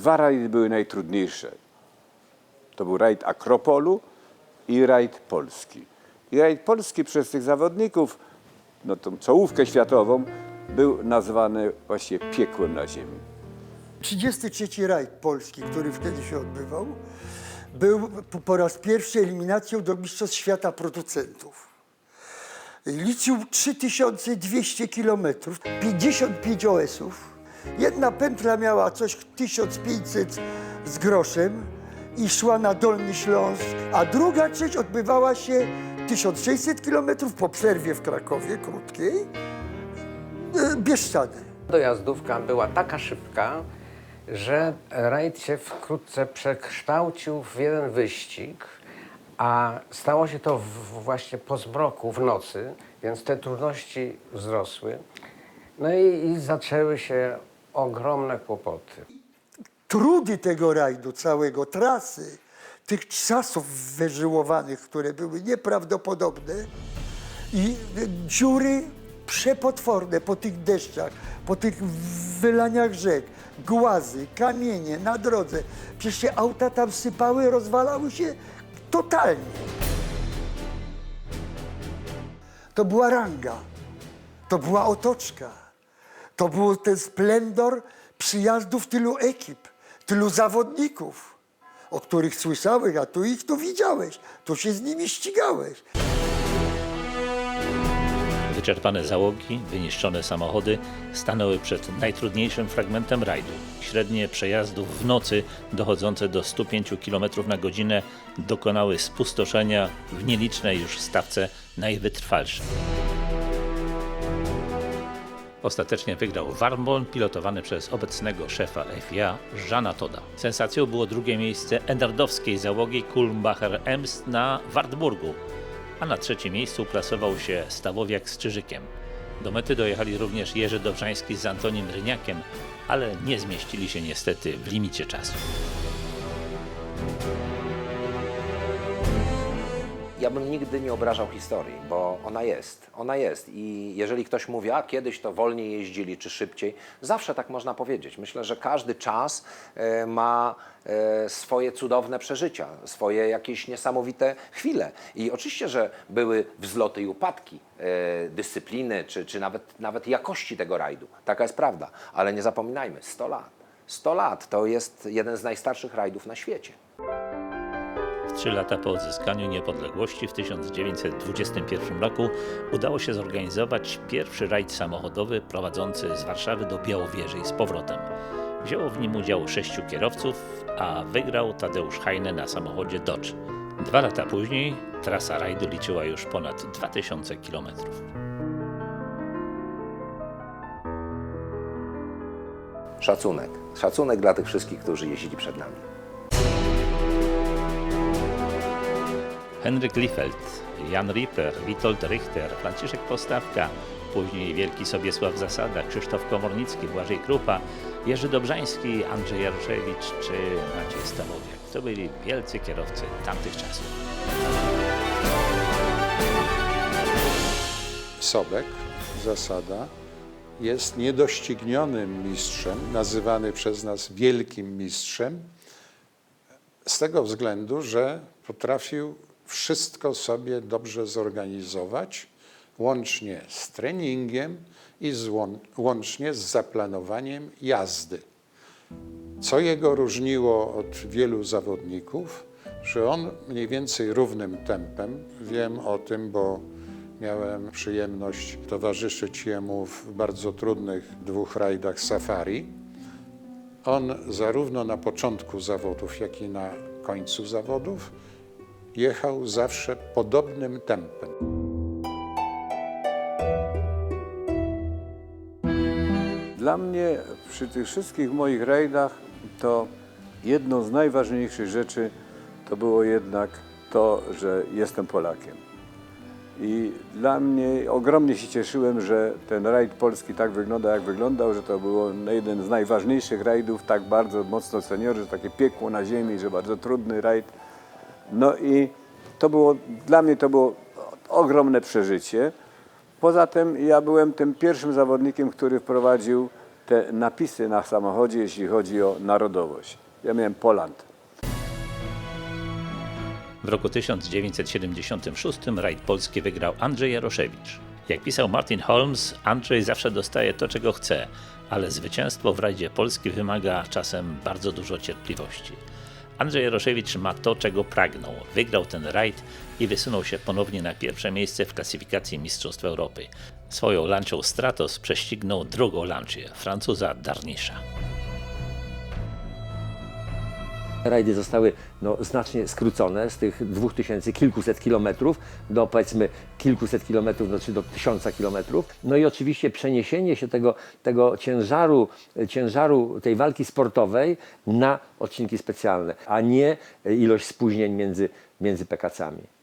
Dwa rajdy były najtrudniejsze. To był rajd Akropolu i rajd Polski. I rajd Polski przez tych zawodników, no tą czołówkę światową, był nazwany właściwie piekłem na ziemi. 33 rajd Polski, który wtedy się odbywał, był po raz pierwszy eliminacją do Mistrzostw Świata Producentów. Liczył 3200 kilometrów, 55 OS-ów. Jedna pętla miała coś 1500 z groszem i szła na Dolny Śląsk, a druga część odbywała się 1600 kilometrów po przerwie w Krakowie, krótkiej, e, Bieszczady. Dojazdówka była taka szybka, że rajd się wkrótce przekształcił w jeden wyścig, a stało się to właśnie po zmroku, w nocy, więc te trudności wzrosły. No i, i zaczęły się ogromne kłopoty. trudy tego rajdu całego, trasy, tych czasów wyżyłowanych, które były nieprawdopodobne i dziury przepotworne po tych deszczach, po tych wylaniach rzek, głazy, kamienie na drodze. Przecież się auta tam sypały, rozwalały się totalnie. To była ranga, to była otoczka, to był ten splendor przyjazdów tylu ekip, tylu zawodników, o których słyszałeś, a tu ich tu widziałeś, tu się z nimi ścigałeś. Wyczerpane załogi, wyniszczone samochody stanęły przed najtrudniejszym fragmentem rajdu. Średnie przejazdów w nocy dochodzące do 105 km na godzinę dokonały spustoszenia w nielicznej już stawce najwytrwalszej. Ostatecznie wygrał Warmbol, pilotowany przez obecnego szefa FIA, Żana Toda. Sensacją było drugie miejsce enerdowskiej załogi Kulmbacher Emst na Wartburgu, a na trzecim miejscu plasował się Stawowiak z Czyżykiem. Do mety dojechali również Jerzy Dobrzański z Antonim Ryniakiem, ale nie zmieścili się niestety w limicie czasu. Ja bym nigdy nie obrażał historii, bo ona jest. Ona jest. I jeżeli ktoś mówi, a kiedyś to wolniej jeździli czy szybciej, zawsze tak można powiedzieć. Myślę, że każdy czas e, ma e, swoje cudowne przeżycia, swoje jakieś niesamowite chwile. I oczywiście, że były wzloty i upadki e, dyscypliny, czy, czy nawet, nawet jakości tego rajdu. Taka jest prawda. Ale nie zapominajmy, 100 lat. 100 lat to jest jeden z najstarszych rajdów na świecie. Trzy lata po odzyskaniu niepodległości w 1921 roku udało się zorganizować pierwszy rajd samochodowy prowadzący z Warszawy do Białowieży i z powrotem. Wzięło w nim udział sześciu kierowców, a wygrał Tadeusz Hajne na samochodzie Dodge. Dwa lata później trasa rajdu liczyła już ponad 2000 kilometrów. Szacunek. Szacunek dla tych wszystkich, którzy jeździli przed nami. Henryk Liefeld, Jan Ripper, Witold Richter, Franciszek Postawka, później Wielki Sobiesław Zasada, Krzysztof Komornicki, Błażej Krupa, Jerzy Dobrzański, Andrzej Jaruszewicz czy Maciej Stawowiak. To byli wielcy kierowcy tamtych czasów. Sobek, zasada, jest niedoścignionym mistrzem, nazywany przez nas wielkim mistrzem, z tego względu, że potrafił wszystko sobie dobrze zorganizować, łącznie z treningiem i z, łą- łącznie z zaplanowaniem jazdy. Co jego różniło od wielu zawodników, że on mniej więcej równym tempem, wiem o tym, bo miałem przyjemność towarzyszyć jemu w bardzo trudnych dwóch rajdach safari. On zarówno na początku zawodów, jak i na końcu zawodów jechał zawsze podobnym tempem. Dla mnie przy tych wszystkich moich rajdach to jedną z najważniejszych rzeczy to było jednak to, że jestem Polakiem. I dla mnie ogromnie się cieszyłem, że ten rajd polski tak wygląda, jak wyglądał, że to było jeden z najważniejszych rajdów, tak bardzo mocno seniorzy, że takie piekło na ziemi, że bardzo trudny rajd. No i to było, dla mnie to było ogromne przeżycie. Poza tym ja byłem tym pierwszym zawodnikiem, który wprowadził te napisy na samochodzie, jeśli chodzi o narodowość. Ja miałem Poland. W roku 1976 rajd polski wygrał Andrzej Jaroszewicz. Jak pisał Martin Holmes, Andrzej zawsze dostaje to, czego chce, ale zwycięstwo w rajdzie Polski wymaga czasem bardzo dużo cierpliwości. Andrzej Jaroszewicz ma to, czego pragnął. Wygrał ten rajd i wysunął się ponownie na pierwsze miejsce w klasyfikacji Mistrzostw Europy. Swoją lancią Stratos prześcignął drugą lancię, Francuza Darnisza. Rajdy zostały no, znacznie skrócone z tych dwóch tysięcy kilkuset kilometrów do powiedzmy kilkuset kilometrów, no, do tysiąca kilometrów. No i oczywiście przeniesienie się tego, tego ciężaru, ciężaru tej walki sportowej na odcinki specjalne, a nie ilość spóźnień między, między PKC-ami.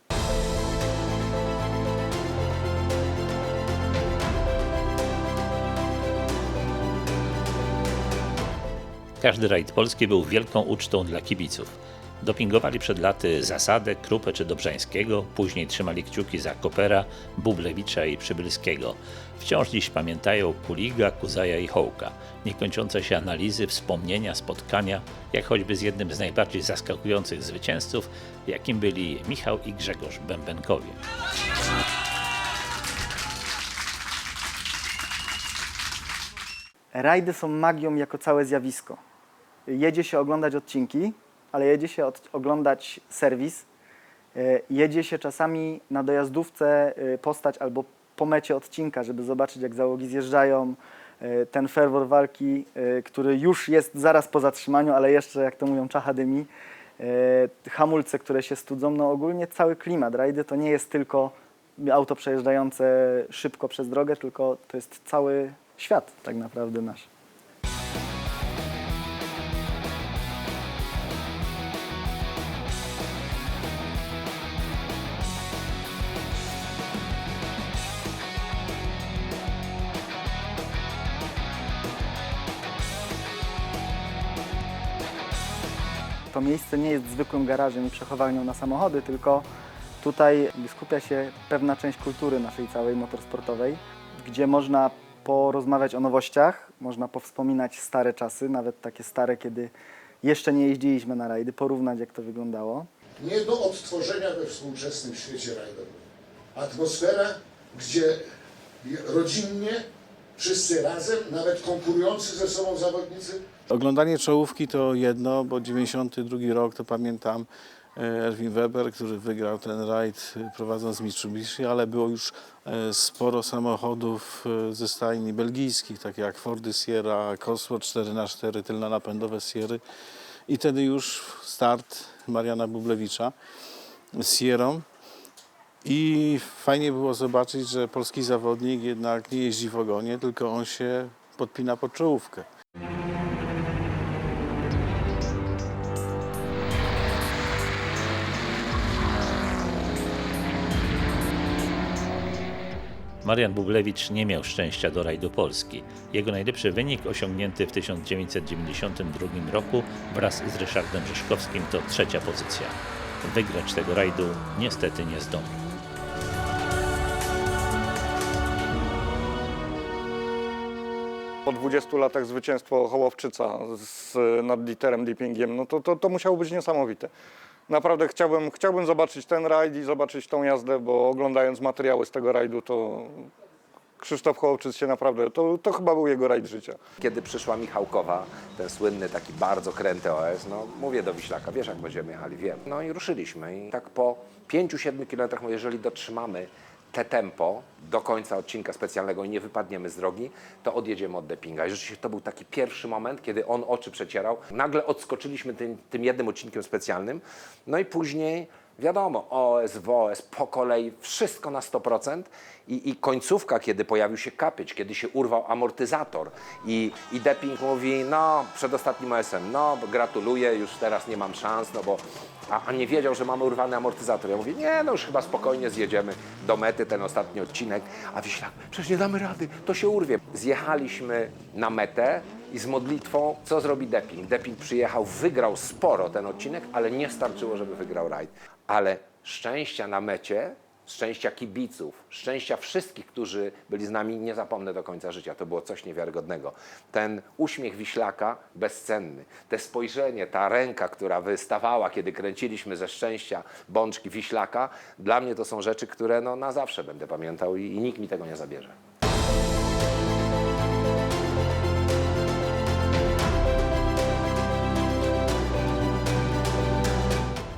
Każdy rajd polski był wielką ucztą dla kibiców. Dopingowali przed laty Zasadę, Krupę czy Dobrzańskiego, później trzymali kciuki za Kopera, Bublewicza i Przybylskiego. Wciąż dziś pamiętają Kuliga, Kuzaja i Hołka. Niekończące się analizy, wspomnienia, spotkania, jak choćby z jednym z najbardziej zaskakujących zwycięzców, jakim byli Michał i Grzegorz Bębenkowie. Rajdy są magią jako całe zjawisko. Jedzie się oglądać odcinki, ale jedzie się od, oglądać serwis. E, Jedzie się czasami na dojazdówce e, postać albo po mecie odcinka, żeby zobaczyć jak załogi zjeżdżają. E, Ten ferwor walki, który już jest zaraz po zatrzymaniu, ale jeszcze, jak to mówią, czacha dymi. Hamulce, które się studzą, no ogólnie cały klimat. Rajdy to nie jest tylko auto przejeżdżające szybko przez drogę, tylko to jest cały świat tak naprawdę nasz. Miejsce nie jest zwykłym garażem i przechowalnią na samochody, tylko tutaj skupia się pewna część kultury naszej całej motorsportowej, gdzie można porozmawiać o nowościach, można powspominać stare czasy, nawet takie stare, kiedy jeszcze nie jeździliśmy na rajdy, porównać jak to wyglądało. nie do odtworzenia we współczesnym świecie rajdowym. Atmosfera, gdzie rodzinnie, wszyscy razem, nawet konkurujący ze sobą zawodnicy, Oglądanie czołówki to jedno, bo 92 rok to pamiętam e, Erwin Weber, który wygrał ten rajd e, prowadząc Mitsubishi, ale było już e, sporo samochodów ze stajni belgijskich, takie jak Fordy Sierra, Cosworth 4x4, tylnonapędowe Sierry i wtedy już start Mariana Bublewicza z Sierrą. I fajnie było zobaczyć, że polski zawodnik jednak nie jeździ w ogonie, tylko on się podpina pod czołówkę. Marian Bublewicz nie miał szczęścia do rajdu Polski. Jego najlepszy wynik osiągnięty w 1992 roku wraz z Ryszardem Rzeszkowskim to trzecia pozycja. Wygrać tego rajdu niestety nie zdążył. Po 20 latach zwycięstwo Hołowczyca z, nad Dieterem Dippingiem, no to, to, to musiało być niesamowite. Naprawdę chciałbym, chciałbym zobaczyć ten rajd i zobaczyć tą jazdę, bo oglądając materiały z tego rajdu, to Krzysztof Hołowczyc się naprawdę, to, to chyba był jego rajd życia. Kiedy przyszła Michałkowa, ten słynny taki bardzo kręty OS, no mówię do Wiślaka, wiesz jak będziemy jechali, wiem. No i ruszyliśmy i tak po 5-7 kilometrach, jeżeli dotrzymamy te tempo do końca odcinka specjalnego i nie wypadniemy z drogi, to odjedziemy od Depinga. I rzeczywiście to był taki pierwszy moment, kiedy on oczy przecierał. Nagle odskoczyliśmy tym, tym jednym odcinkiem specjalnym, no i później Wiadomo, OS, WOS, po kolei, wszystko na 100% i, i końcówka, kiedy pojawił się kapyć, kiedy się urwał amortyzator i, i mówi, no, przedostatnim OS-em, no, gratuluję, już teraz nie mam szans, no bo, a, a nie wiedział, że mamy urwany amortyzator. Ja mówię, nie, no już chyba spokojnie zjedziemy do mety ten ostatni odcinek, a Wiślak, przecież nie damy rady, to się urwie. Zjechaliśmy na metę, i z modlitwą, co zrobi Depping. Depping przyjechał, wygrał sporo ten odcinek, ale nie starczyło, żeby wygrał rajd. Ale szczęścia na mecie szczęścia kibiców, szczęścia wszystkich, którzy byli z nami, nie zapomnę do końca życia. To było coś niewiarygodnego. Ten uśmiech Wiślaka bezcenny, te spojrzenie, ta ręka, która wystawała, kiedy kręciliśmy ze szczęścia bączki Wiślaka, dla mnie to są rzeczy, które no, na zawsze będę pamiętał i, i nikt mi tego nie zabierze.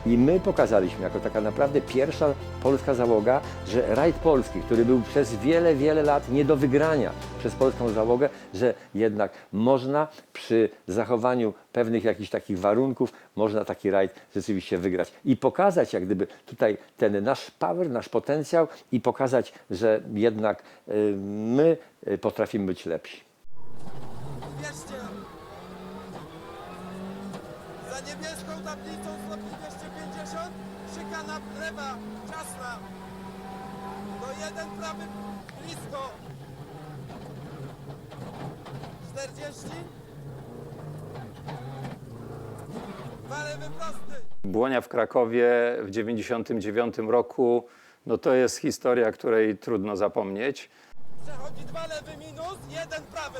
I my pokazaliśmy jako taka naprawdę pierwsza polska załoga, że rajd polski, który był przez wiele, wiele lat nie do wygrania przez polską załogę, że jednak można przy zachowaniu pewnych jakichś takich warunków, można taki rajd rzeczywiście wygrać. I pokazać jak gdyby tutaj ten nasz power, nasz potencjał i pokazać, że jednak y, my y, potrafimy być lepsi. Jeden prawy, blisko. 40. Dwa lewy prosty. Błonia w Krakowie w 99 roku, no to jest historia, której trudno zapomnieć. Przechodzi dwa lewy minus, jeden prawy.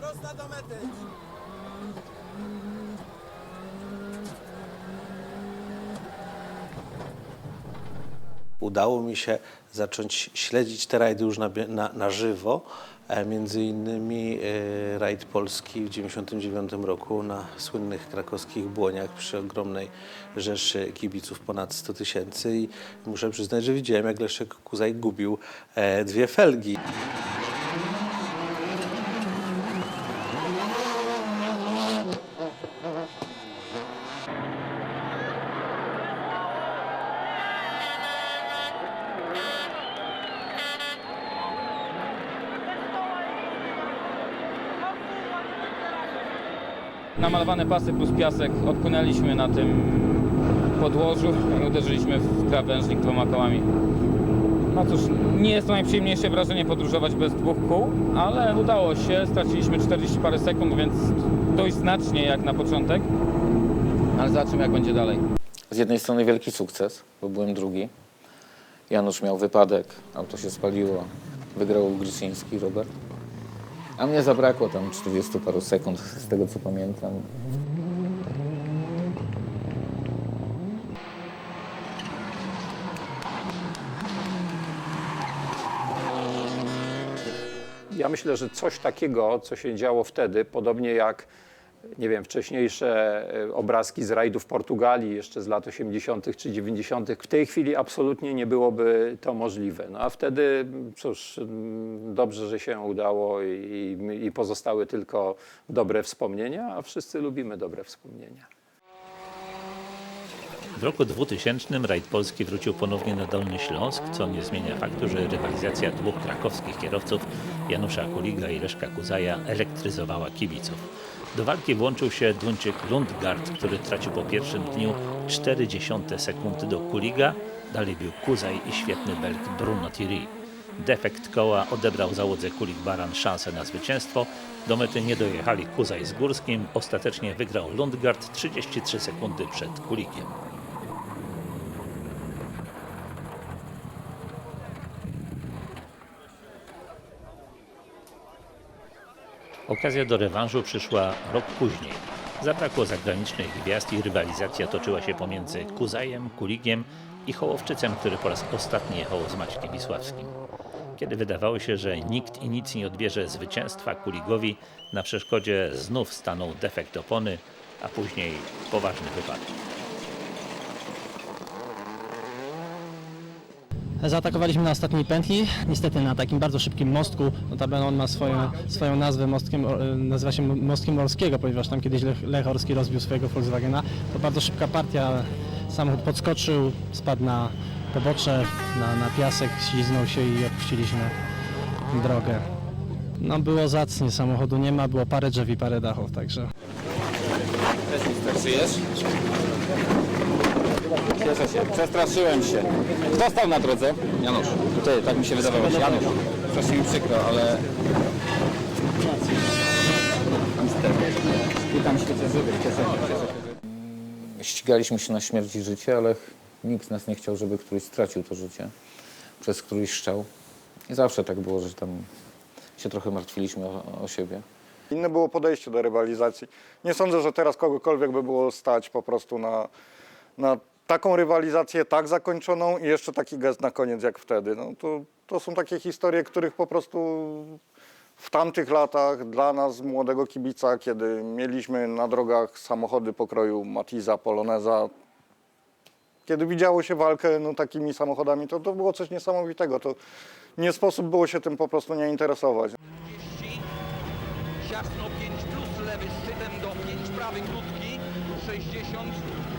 Prosta do mety. Udało mi się zacząć śledzić te rajdy już na, na, na żywo. E, Między innymi e, rajd polski w 1999 roku na słynnych krakowskich Błoniach przy ogromnej rzeszy kibiców ponad 100 tysięcy i muszę przyznać, że widziałem jak Leszek Kuzaj gubił e, dwie felgi. Namalowane pasy plus piasek odpłynęliśmy na tym podłożu i uderzyliśmy w krawężnik dwoma kołami. No cóż, nie jest to najprzyjemniejsze wrażenie podróżować bez dwóch kół, ale udało się. Straciliśmy 40 parę sekund, więc dość znacznie jak na początek. Ale zobaczymy jak będzie dalej. Z jednej strony wielki sukces, bo byłem drugi. Janusz miał wypadek, auto się spaliło, wygrał Grzyński Robert. A mnie zabrakło tam 40 paru sekund, z tego co pamiętam. Ja myślę, że coś takiego, co się działo wtedy, podobnie jak nie wiem, wcześniejsze e, obrazki z rajdów Portugalii jeszcze z lat 80. czy 90., w tej chwili absolutnie nie byłoby to możliwe. No a wtedy, cóż, dobrze, że się udało i, i pozostały tylko dobre wspomnienia, a wszyscy lubimy dobre wspomnienia. W roku 2000 rajd polski wrócił ponownie na Dolny Śląsk, co nie zmienia faktu, że rywalizacja dwóch krakowskich kierowców, Janusza Kuliga i Leszka Kuzaja, elektryzowała kibiców. Do walki włączył się Duńczyk Lundgaard, który tracił po pierwszym dniu 0,4 sekundy do Kuliga, dalej był Kuzaj i świetny Belg Bruno Thierry. Defekt koła odebrał załodze Kulik Baran szansę na zwycięstwo. Do mety nie dojechali Kuzaj z Górskim. Ostatecznie wygrał Lundgaard 33 sekundy przed Kulikiem. Okazja do rewanżu przyszła rok później. Zabrakło zagranicznych gwiazd i rywalizacja toczyła się pomiędzy Kuzajem, Kuligiem i Hołowczycem, który po raz ostatni jechał z Maćkiem Wisławskim. Kiedy wydawało się, że nikt i nic nie odbierze zwycięstwa Kuligowi, na przeszkodzie znów stanął defekt opony, a później poważny wypadek. Zaatakowaliśmy na ostatniej pętli, niestety na takim bardzo szybkim mostku. Notabene on ma swoją, swoją nazwę, mostkiem, o- nazywa się Mostkiem Orskiego, ponieważ tam kiedyś Lech, Orski rozbił swojego Volkswagena. To bardzo szybka partia, samochód podskoczył, spadł na pobocze, na, na piasek, śliznął się i opuściliśmy drogę. No było zacnie, samochodu nie ma, było parę drzew i parę dachów, także... Żyjesz? Cieszę się, przestraszyłem się. Kto stał na drodze? Janusz. Ty, tak mi się wydawało. Janusz. Strasznie mi przykro, ale... Witam żywych, cieszę się. Ścigaliśmy się na śmierć i życie, ale Nikt z nas nie chciał, żeby któryś stracił to życie przez któryś strzał. I zawsze tak było, że tam się trochę martwiliśmy o, o siebie. Inne było podejście do rywalizacji. Nie sądzę, że teraz kogokolwiek by było stać po prostu na, na taką rywalizację, tak zakończoną i jeszcze taki gest na koniec jak wtedy. No, to, to są takie historie, których po prostu w tamtych latach dla nas, młodego kibica, kiedy mieliśmy na drogach samochody pokroju Matiza, Poloneza, kiedy widziało się walkę no, takimi samochodami, to, to było coś niesamowitego. To nie sposób było się tym po prostu nie interesować. Ciasno 5 plus lewy szczytem do 5 prawy krótki. 60.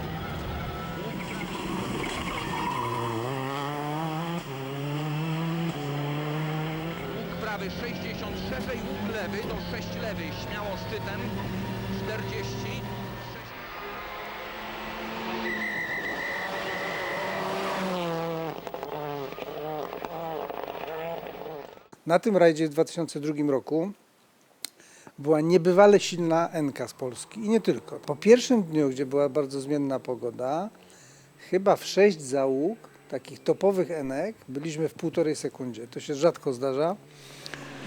Łuk prawy 60, szerzej łuk lewy do 6 lewy. Śmiało szczytem. 40. Na tym rajdzie w 2002 roku była niebywale silna Enka z Polski i nie tylko. Po pierwszym dniu, gdzie była bardzo zmienna pogoda, chyba w sześć załóg takich topowych Enek byliśmy w półtorej sekundzie. To się rzadko zdarza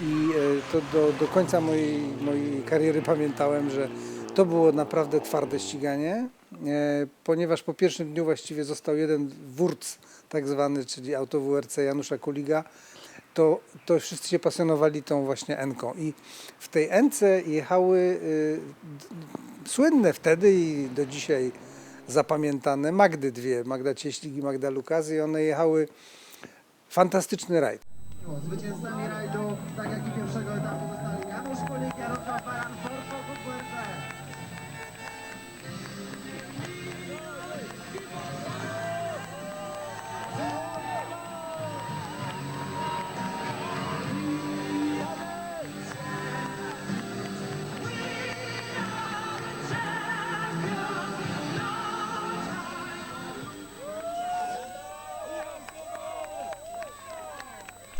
i e, to do, do końca mojej, mojej kariery pamiętałem, że to było naprawdę twarde ściganie, e, ponieważ po pierwszym dniu właściwie został jeden wurc tak zwany, czyli auto WRC Janusza Kuliga, to, to wszyscy się pasjonowali tą właśnie Enką. I w tej Ence jechały y, słynne wtedy i do dzisiaj zapamiętane Magdy dwie, Magda Cieślik i Magda Lukazy i one jechały fantastyczny rajd. Zwycięzcami rajdu, tak jak i pierwszego etapu zostali Janusz Kulik, Jarosław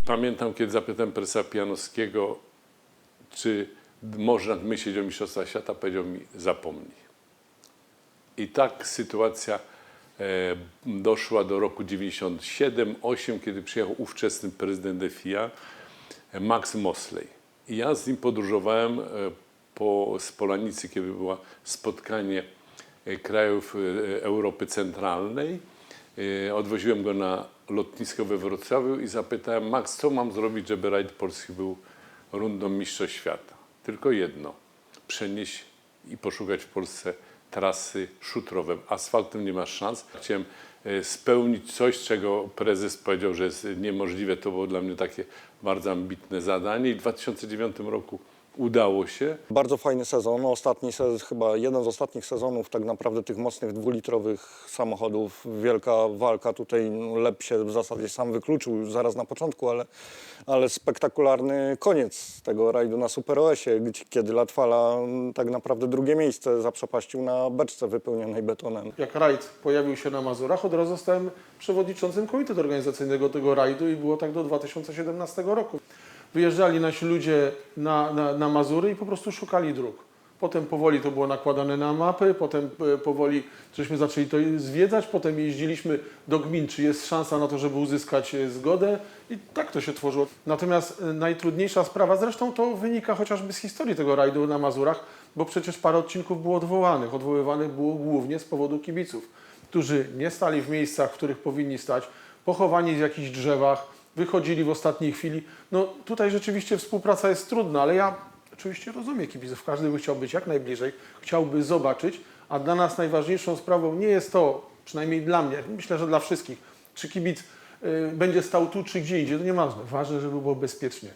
Pamiętam, kiedy zapytałem prezesa Pijanowskiego, czy można myśleć o Mistrzostwach Świata, powiedział mi, zapomnij. I tak sytuacja e, doszła do roku 97-8, kiedy przyjechał ówczesny prezydent FIA, e, Max Mosley. I ja z nim podróżowałem e, po Spolanicy, kiedy było spotkanie krajów Europy Centralnej. E, Odwoziłem go na lotnisko we Wrocławiu i zapytałem, Max, co mam zrobić, żeby rajd polski był rundą Mistrzostw Świata? Tylko jedno, przenieść i poszukać w Polsce trasy szutrowe. Asfaltem nie masz szans. Chciałem e, spełnić coś, czego prezes powiedział, że jest niemożliwe. To było dla mnie takie bardzo ambitne zadanie i w 2009 roku udało się. Bardzo fajny sezon. Ostatni sezon, chyba jeden z ostatnich sezonów tak naprawdę tych mocnych dwulitrowych samochodów. Wielka walka tutaj. no, Lep się w zasadzie sam wykluczył już zaraz na początku, ale, ale spektakularny koniec tego rajdu na Super OS-ie, gdzie- kiedy Latwala mm, tak naprawdę drugie miejsce zaprzepaścił na beczce wypełnionej betonem. Jak rajd pojawił się na Mazurach, od razu zostałem przewodniczącym komitetu organizacyjnego tego rajdu i było tak do 2017 roku. Wyjeżdżali nasi ludzie na, na, na Mazury i po prostu szukali dróg. Potem powoli to było nakładane na mapy, potem e, powoli żeśmy zaczęli to zwiedzać, potem jeździliśmy do gmin, czy jest szansa na to, żeby uzyskać e, zgodę i tak to się tworzyło. Natomiast e, najtrudniejsza sprawa, zresztą to wynika chociażby z historii tego rajdu na Mazurach, bo przecież parę odcinków było odwołanych. Odwoływanych było głównie z powodu kibiców, którzy nie stali w miejscach, w których powinni stać, pochowani w jakichś drzewach, wychodzili w ostatniej chwili. No tutaj rzeczywiście współpraca jest trudna, ale ja oczywiście rozumiem kibiców. Każdy by chciał być jak najbliżej, chciałby zobaczyć, a dla nas najważniejszą sprawą nie jest to, przynajmniej dla mnie, myślę, że dla wszystkich, czy kibic y, będzie stał tu, czy gdzie indziej, to nieważne. Ważne, żeby było bezpiecznie.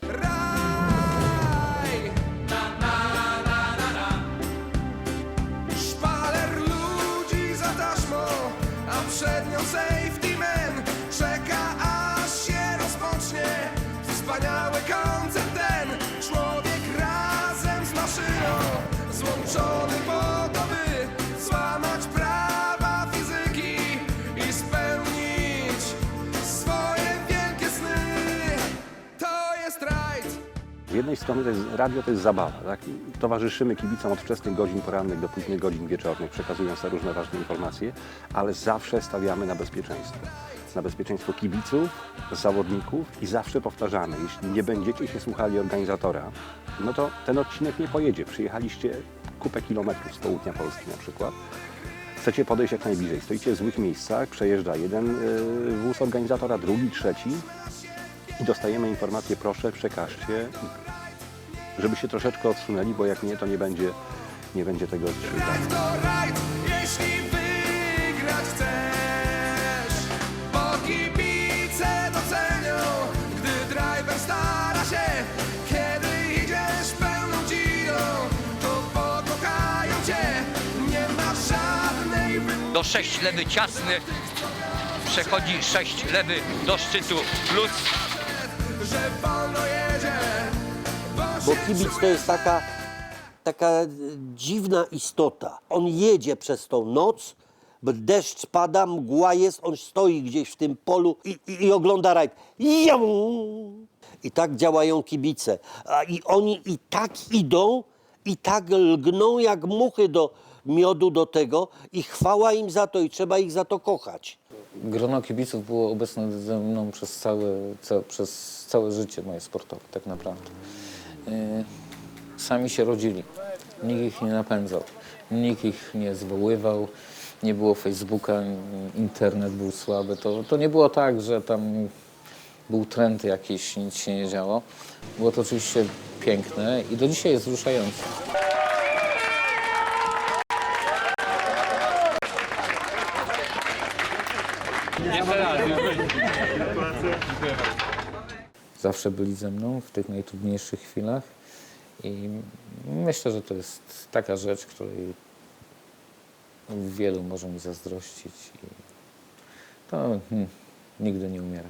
Jednej strony to jest, radio to jest zabawa, tak? Towarzyszymy kibicom od wczesnych godzin porannych do późnych godzin wieczornych, przekazując te różne ważne informacje, ale zawsze stawiamy na bezpieczeństwo. Na bezpieczeństwo kibiców, zawodników i zawsze powtarzamy, jeśli nie będziecie się słuchali organizatora, no to ten odcinek nie pojedzie. Przyjechaliście kupę kilometrów z południa Polski na przykład. Chcecie podejść jak najbliżej. Stoicie w złych miejscach, przejeżdża jeden y, wóz organizatora, drugi, trzeci i dostajemy informację, proszę przekażcie, żeby się troszeczkę odsunęli, bo jak nie, to nie będzie, nie będzie tego odcinka. to rajd, jeśli wygrać chcesz. Bo kibice docenią, gdy driver stara się. Kiedy idziesz pełną dzidą, to pokochają cię. Nie ma żadnej do 6 lewy ciasny, przechodzi 6 lewy do szczytu plus że wolno jedzie. Bo kibic to jest taka, taka dziwna istota. On jedzie przez tą noc, deszcz pada, mgła jest, on stoi gdzieś w tym polu i, i, i ogląda rajd. I tak działają kibice. A I oni i tak idą, i tak lgną jak muchy do miodu do tego i chwała im za to i trzeba ich za to kochać. Grono kibiców było obecne ze mną przez całe, ca, przez całe życie moje sportowe, tak naprawdę. Yy, sami się rodzili. Nikt ich nie napędzał, nikt ich nie zwoływał, nie było Facebooka, internet był słaby. To, to nie było tak, że tam był trend jakiś, nic się nie działo. Było to oczywiście piękne i do dzisiaj jest wzruszające. Zawsze byli ze mną w tych najtrudniejszych chwilach i myślę, że to jest taka rzecz, której wielu może mi zazdrościć i to hmm, nigdy nie umiera.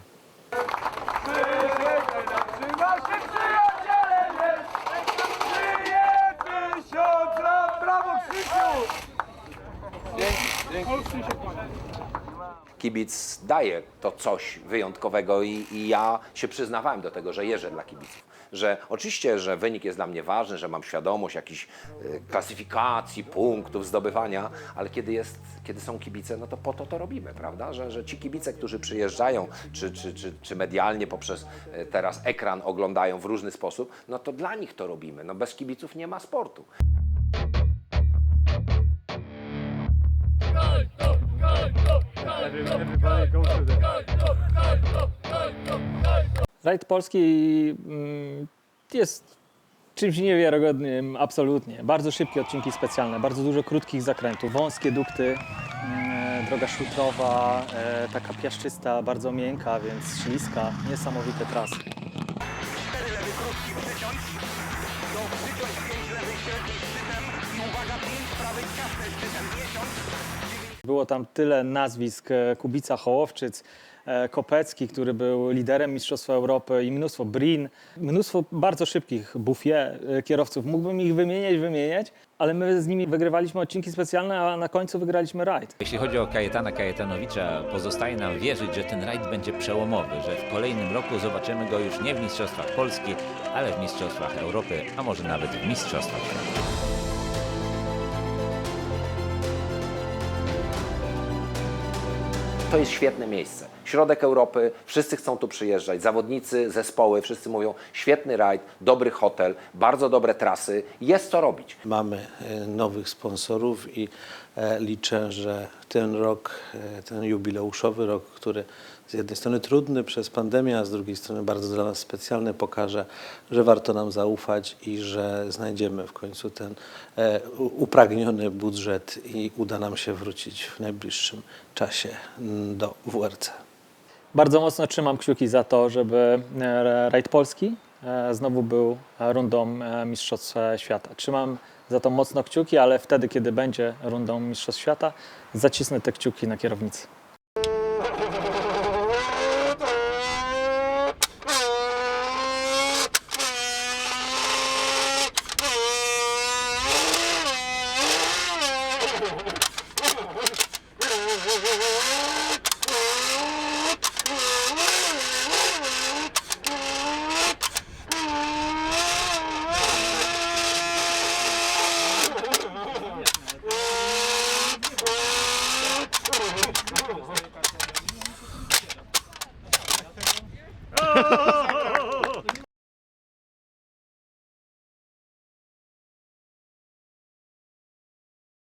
Kibic daje to coś wyjątkowego i, i ja się przyznawałem do tego, że jeżdżę dla kibiców. Że oczywiście, że wynik jest dla mnie ważny, że mam świadomość jakichś y, klasyfikacji, punktów, zdobywania, ale kiedy, jest, kiedy są kibice, no to po to to robimy, prawda? Że, że ci kibice, którzy przyjeżdżają, czy, czy, czy, czy medialnie poprzez y, teraz ekran oglądają w różny sposób, no to dla nich to robimy. No bez kibiców nie ma sportu. Rajd polski mm, jest czymś niewiarygodnym, absolutnie. Bardzo szybkie odcinki specjalne, bardzo dużo krótkich zakrętów, wąskie dukty, mm, droga szutrowa, e, taka piaszczysta, bardzo miękka, więc śliska, niesamowite trasy. Było tam tyle nazwisk, e, Kubica Hołowczyc, e, Kopecki, który był liderem Mistrzostwa Europy i mnóstwo Brin, mnóstwo bardzo szybkich Buffie e, kierowców. Mógłbym ich wymieniać, wymieniać, ale my z nimi wygrywaliśmy odcinki specjalne, a na końcu wygraliśmy rajd. Jeśli chodzi o Kajetana Kajetanowicza, pozostaje nam wierzyć, że ten rajd będzie przełomowy, że w kolejnym roku zobaczymy go już nie w Mistrzostwach Polski, ale w Mistrzostwach Europy, a może nawet w Mistrzostwach Świata. To jest świetne miejsce. Środek Europy, wszyscy chcą tu przyjeżdżać, zawodnicy, zespoły, wszyscy mówią świetny rajd, dobry hotel, bardzo dobre trasy, jest co robić. Mamy e, nowych sponsorów i e, liczę, że ten rok, e, ten jubileuszowy rok, który z jednej strony trudny przez pandemię, a z drugiej strony bardzo dla nas specjalny, pokaże, że warto nam zaufać i że znajdziemy w końcu ten e, upragniony budżet i uda nam się wrócić w najbliższym czasie do WRC. Bardzo mocno trzymam kciuki za to, żeby e, rajd polski e, znowu był rundą Mistrzostw Świata. Trzymam za to mocno kciuki, ale wtedy, kiedy będzie rundą Mistrzostw Świata, zacisnę te kciuki na kierownicy.